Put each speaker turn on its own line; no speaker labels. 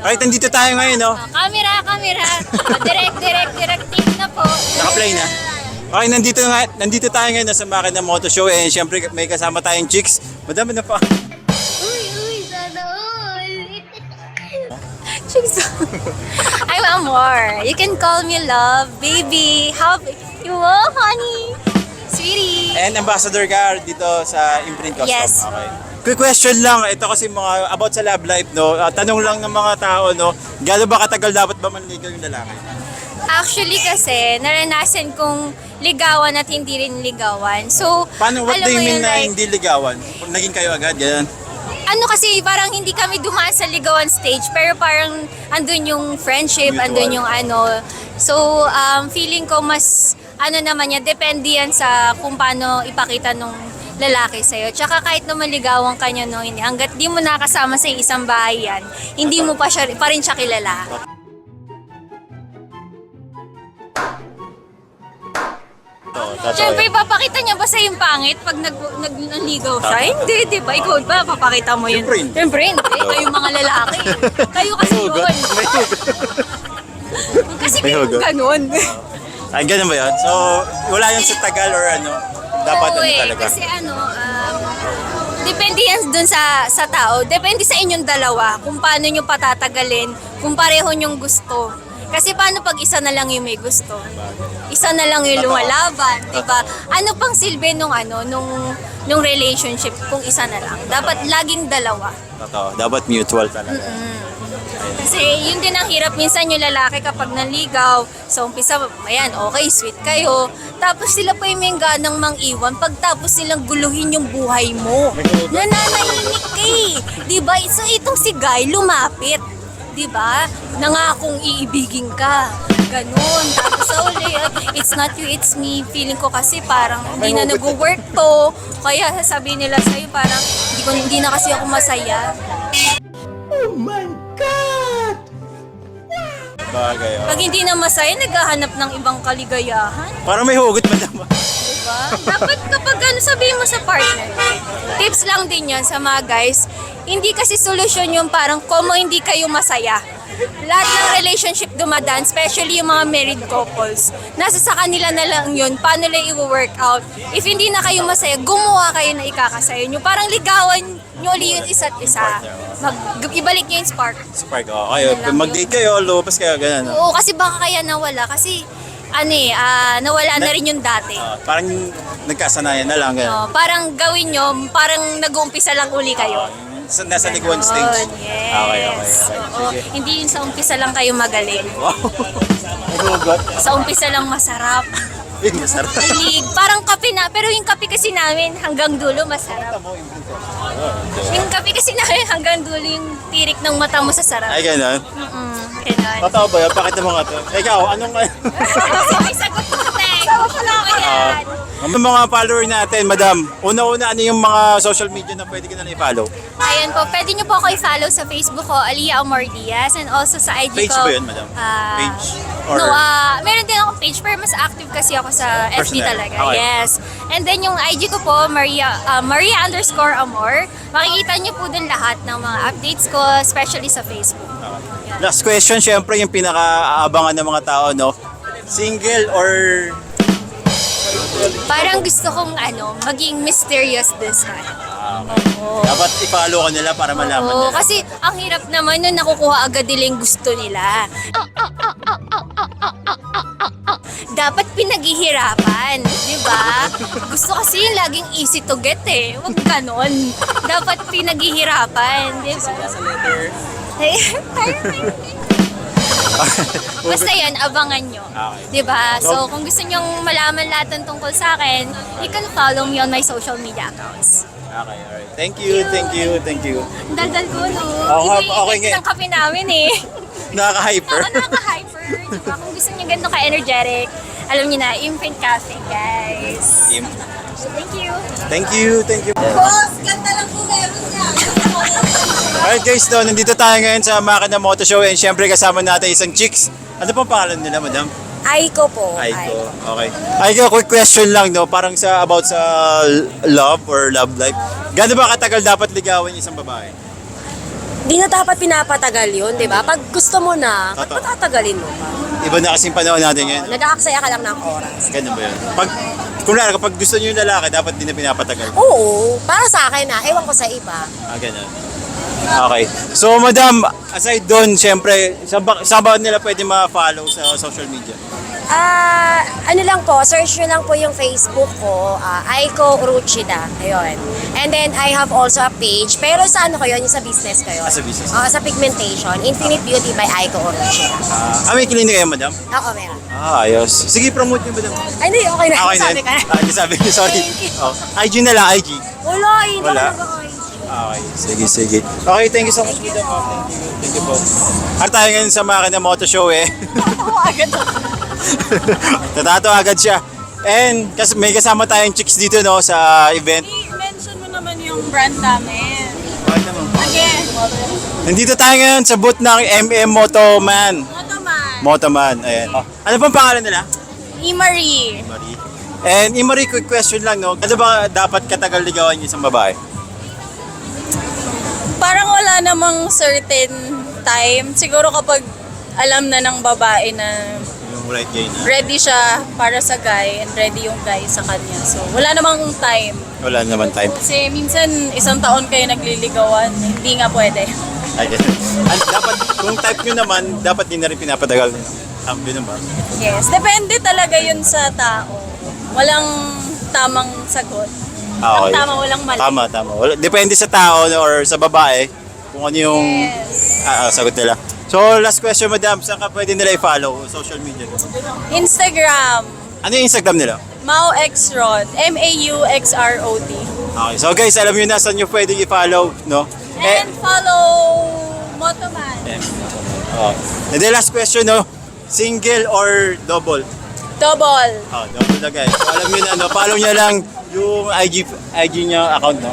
Alright, nandito tayo ngayon, no?
Oh, camera, camera. Oh, direct, direct, direct team na po.
Naka-play na. Okay, nandito nga, nandito tayo ngayon sa Makina Moto Show and syempre may kasama tayong chicks. Madami na pa.
Uy, uy, sana all. Chicks. I'm Amor. You can call me love, baby. How you want, honey? Sweetie.
And ambassador ka dito sa Imprint Custom.
Yes.
Okay. Quick question lang, ito kasi mga about sa love life, no? Ah, tanong lang ng mga tao, no? Gano'n ba katagal dapat ba manligaw yung lalaki?
Actually kasi, naranasan kong ligawan at hindi rin ligawan. So,
Paano, what
alam
do you
mo
mean
yun,
na
like,
hindi ligawan? Naging kayo agad, ganyan?
ano kasi parang hindi kami dumaan sa ligawan stage pero parang andun yung friendship,
Mutual.
andun yung ano. So um, feeling ko mas ano naman yan, depende yan sa kung paano ipakita nung lalaki sa'yo. Tsaka kahit naman ligawan ka niya no, hindi, hanggat di mo nakasama sa isang bahay yan, hindi mo pa, siya, pa rin siya kilala.
Oo, that's
Siyempre,
okay.
papakita niya ba sa yung pangit pag nag, nag, nanligaw siya? Hindi, di ba? Ikaw ba? Papakita mo yun?
Siyempre hindi.
Siyempre hindi. Kayo mga lalaki. Kayo kasi
May hugot.
yun.
May hugot.
Kasi
May
kayo
hugot.
ganun.
Ay, ganun ba yun? So, wala yun sa tagal or ano? Dapat
Oo
ano
eh,
talaga?
Kasi ano, um, depende yan dun sa, sa tao. Depende sa inyong dalawa kung paano nyo patatagalin, kung pareho nyong gusto. Kasi paano pag isa na lang yung may gusto? Isa na lang yung lumalaban, di ba? Ano pang silbi nung ano, nung, nung relationship kung isa na lang? Dapat laging dalawa.
Totoo. Dapat mutual talaga.
Kasi yun din ang hirap minsan yung lalaki kapag naligaw. So umpisa, ayan, okay, sweet kayo. Tapos sila pa yung may ganang mang iwan. Pagtapos nilang guluhin yung buhay mo. Nananahimik ka eh. Diba? So itong si Guy lumapit. Diba? Nangakong iibigin ka. Ganun. Tapos sa uli, it's not you, it's me. Feeling ko kasi parang hindi na nag-work to. Kaya sasabihin nila sa'yo parang hindi, ko, hindi na kasi ako masaya.
Bagay, oh.
Pag hindi na masaya, naghahanap ng ibang kaligayahan.
Parang may hugot madam.
Diba? Dapat kapag ano sabihin mo sa partner, tips lang din yan sa mga guys, hindi kasi solusyon yung parang komo hindi kayo masaya. Lahat ng relationship dumadaan, especially yung mga married couples. Nasa sa kanila na lang yun, paano nila i-work out. If hindi na kayo masaya, gumawa kayo na ikakasaya nyo. Parang ligawan nyo ulit yung isa't isa. Mag, ibalik nyo yung spark.
Spark, oh. Kayo,
Yun lang
mag-date kayo, lumabas kayo, ganun.
Oo, kasi baka kaya nawala. Kasi, ano eh, ah, nawala na rin yung dati.
Ah, parang nagkasanayan na lang, ganun.
Oh, parang gawin nyo, parang nag-uumpisa lang uli kayo.
Sa, nasa
Ganon,
stage.
Yes.
Okay, okay. okay.
Oo,
Sige.
hindi yun sa umpisa lang kayo magaling.
Wow.
Sa umpisa lang masarap.
Yun, masarap.
Ilig. Parang kape na, pero yung kape kasi namin hanggang dulo masarap. Yung kape kasi namin hanggang dulo yung tirik ng mata mo sa sarap.
Ay, ganun.
Mm, ganun.
Totoo ba yun? Pakita mo nga to. Ikaw, anong...
May sagot.
Ang mga follower natin, madam, una-una, ano yung mga social media na pwede ka na i-follow?
Ayan po, pwede nyo po ako i-follow sa Facebook ko, Aliyah Amor Diaz, and also sa IG
Page
ko.
ba yun, madam?
ah,
Page? Or-
No, ah, meron din akong page, pero mas active kasi ako sa FB
Personal.
talaga.
Okay.
Yes. And then yung IG ko po, Maria, ah, Maria underscore Amor. Makikita nyo po dun lahat ng mga updates ko, especially sa Facebook.
Last question, syempre yung pinaka-aabangan ng mga tao, no? Single or...
Parang gusto kong ano, maging mysterious this time. Oo.
Dapat i-follow ka nila para malaman
Oo,
nila.
kasi ang hirap naman nun nakukuha agad nila yung gusto nila. Dapat pinaghihirapan, di ba? Gusto kasi yung laging easy to get eh. Huwag ganon. Dapat pinaghihirapan, di ba?
Sa letter.
Basta yan, abangan nyo.
Okay.
Di ba?
So-
So, kung gusto nyong malaman lahat ng tungkol sa akin, you can follow me on my social media accounts.
Okay, alright. Thank you, thank you, thank you.
Ang Daldal ko, no?
Oo
yung
okay
effect
nga.
ng kape namin eh.
Nakaka-hyper.
Ako nakaka-hyper. Diba? Kung gusto niyo ganito ka-energetic, alam niyo na, Imprint Cafe, guys.
Im-
Thank you.
Thank you, thank you.
Boss, ganda lang po meron niya.
Alright guys, no, nandito tayo ngayon sa Makina Moto Show and syempre kasama natin isang chicks. Ano pong pangalan nila, madam?
Aiko po.
Aiko. Okay. Aiko, quick question lang, no? Parang sa about sa love or love life. Gano'n ba katagal dapat ligawan yung isang babae?
Di na dapat pinapatagal yun, di ba? Pag gusto mo na, ba't
Totoo.
patatagalin mo pa?
Iba na kasing panahon natin ngayon.
Nag-aaksaya ka lang ng oras.
Ganun ba yun? Pag, kung lalo, kapag gusto niyo yung lalaki, dapat din na pinapatagal.
Oo, para sa akin na, ewan ko sa iba.
Ah, ganun. Okay. So, madam, aside doon, syempre, saan ba, saan ba nila pwede ma-follow sa social media?
Ah, ano lang po, search nyo lang po yung Facebook ko, ah, Aiko Uruchida. Ayun. And then, I have also a page. Pero sa ano ko yun, yung sa business ko yun.
Ah, sa business.
Ah, sa pigmentation. Infinite Beauty by Aiko Uruchida.
Ah, may klinik kayo, madam?
Ako, meron.
Ah, ayos. Sige, promote niyo, madam.
Ay, hindi, okay na.
Okay
Sabi ka na.
Ah, hindi sabi ko, sorry.
Thank you.
Oh, IG na lang, IG.
Wala, eh, hindi
Wala?
ako.
Okay, sige, sige. Okay, thank you so much, madam. Thank you. Thank you po. At tayo ngayon sa Makina Moto Show eh. Tatato agad siya. And kas may kasama tayong chicks dito no sa event.
I-mention mo naman yung brand namin.
Bakit naman?
Again,
Nandito tayo ngayon sa booth ng MM Motoman.
Motoman.
Motoman, ayan. Oh, ano pang pangalan nila?
E-Marie.
Marie. And Imari, quick question lang, no? Ano ba dapat katagal ligawan yung isang babae?
Wala namang certain time. Siguro kapag alam na ng babae na
Yung right gay na.
ready siya para sa guy and ready yung guy sa kanya. So, wala namang time.
Wala naman time.
Kasi minsan isang taon kayo nagliligawan, hindi nga pwede.
Ayun. And dapat, kung type nyo naman, dapat din na rin pinapatagal. Ang um, ba?
Yes, depende talaga yun sa tao. Walang tamang sagot.
Ah, okay.
tama, walang mali.
Tama, tama. Wala, depende sa tao or sa babae kung ano yung
Yes.
ah, ah, sagot nila. So, last question, madam. Saan ka pwede nila i-follow? Social media.
Instagram,
Ano yung Instagram nila?
Mau X Rod, M-A-U-X-R-O-D.
Okay. So, guys, alam nyo na saan nyo pwede i-follow, no? Eh,
And follow Motoman.
oh. And then last question, no? Single or double?
Double.
Oh, double na guys. So, alam nyo na, no? Follow nyo lang yung IG, IG niya account, no?